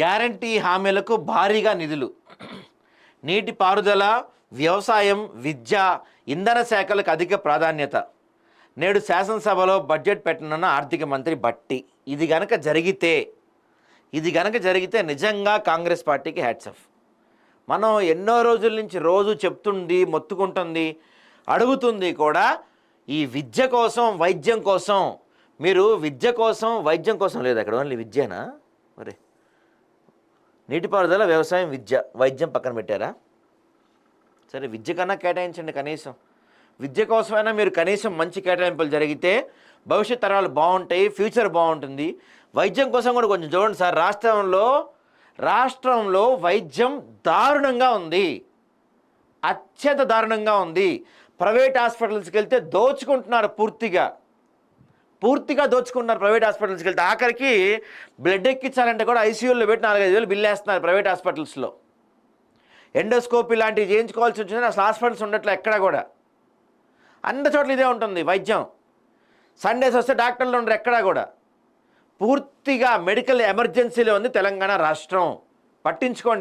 Guarantee హామీలకు భారీగా నిధులు. నీటిపారుదల వ్యవసాయం విద్య ఇంధన శాఖలకు అధిక ప్రాధాన్యత. నేడు శాసనసభలో బడ్జెట్ పెట్టనున్న ఆర్థిక మంత్రి బట్టి. ఇది గనక జరిగితే ఇది గనక జరిగితే నిజంగా కాంగ్రెస్ పార్టీకి హ్యాట్స్ ఆఫ్. మనం ఎన్నో రోజుల నుంచి రోజు చెప్తుంది మొత్తుకుంటుంది అడుగుతుంది కూడా ఈ విద్య కోసం వైద్యం కోసం. మీరు విద్య కోసం వైద్యం కోసం లేదు అక్కడ. ఓన్లీ విద్యనా? మరి నీటిపారుదల వ్యవసాయం విద్య వైద్యం పక్కన పెట్టారా? సరే విద్య కన్నా కేటాయించండి కనీసం. విద్య కోసమైనా మీరు కనీసం మంచి కేటాయింపులు జరిగితే భవిష్యత్ తరాలు బాగుంటాయి ఫ్యూచర్ బాగుంటుంది. వైద్యం కోసం కూడా కొంచెం చూడండి సార్ రాష్ట్రంలో రాష్ట్రంలో వైద్యం దారుణంగా ఉంది. అత్యంత దారుణంగా ఉంది. ప్రైవేట్ హాస్పిటల్స్కి వెళ్తే దోచుకుంటున్నారు పూర్తిగా. పూర్తిగా దోచుకుంటున్నారు ప్రైవేట్ హాస్పిటల్స్కి వెళ్తే. ఆఖరికి బ్లడ్ ఎక్కించాలంటే కూడా ఐసీయూలో పెట్టి నాలుగైదు వేలు బిల్లు వేస్తున్నారు ప్రైవేట్ హాస్పిటల్స్లో. ఎండోస్కోప్ లాంటివి చేయించుకోవాల్సి వచ్చింది అసలు హాస్పిటల్స్ ఉండట్లే ఎక్కడ కూడా. అన్ని చోట్ల ఇదే ఉంటుంది వైద్యం. సండేస్ వస్తే డాక్టర్లు ఉండరు ఎక్కడా కూడా. పూర్తిగా మెడికల్ ఎమర్జెన్సీలో ఉంది తెలంగాణ రాష్ట్రం. పట్టించుకోండి.